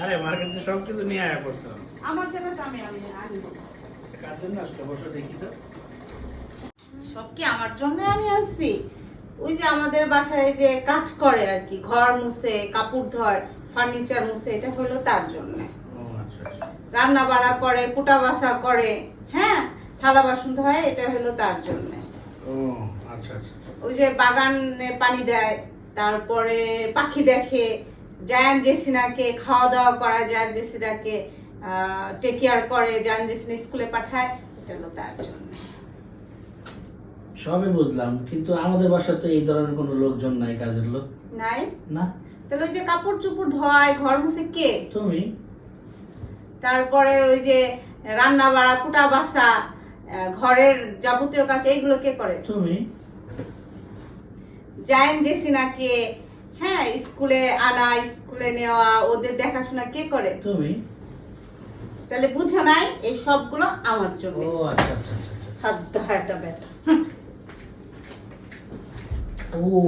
আরে মার্কেট সব কিছু নিয়ে আয়া করছ আমার জন্য তো আমি আমি দেখি তো। সব কি আমার জন্য আমি আসছি ওই যে আমাদের বাসায় যে কাজ করে আর কি ঘর মুছে কাপড় ধয় ফার্নিচার মুছে এটা হলো তার জন্য। আচ্ছা, আচ্ছা। রান্না বাড়া করে কুটা বাসা করে হ্যাঁ? থালা বাসন ধয় এটা হলো তার জন্য। ও আচ্ছা আচ্ছা ওই যে বাগানে পানি দেয় তারপরে পাখি দেখে জায়ান জেসিনাকে খাওয়া দাওয়া করা যায় জেসিনাকে টেক কেয়ার করে জায়ান জেসিনা স্কুলে পাঠায় এটা হলো তার জন্য। সবই বুঝলাম কিন্তু আমাদের বাসায় তো এই ধরনের কোনো লোকজন নাই কাজের লোক। নাই? না। তাহলে ওই যে কাপড় চুপড় ধোয় ঘর মুছে কে? তুমি। তারপরে ওই যে রান্না বাড়া কুটা বাসা ঘরের যাবতীয় কাজ এইগুলো কে করে? তুমি। জায়েন জেসিনাকে হ্যাঁ স্কুলে আনা স্কুলে নেওয়া ওদের দেখাশোনা কে করে? তুমি। তাহলে বুঝো নাই এই সবগুলো আমার জন্য। ও আচ্ছা আচ্ছা আচ্ছা আচ্ছা। হাত একটা বেটা ও।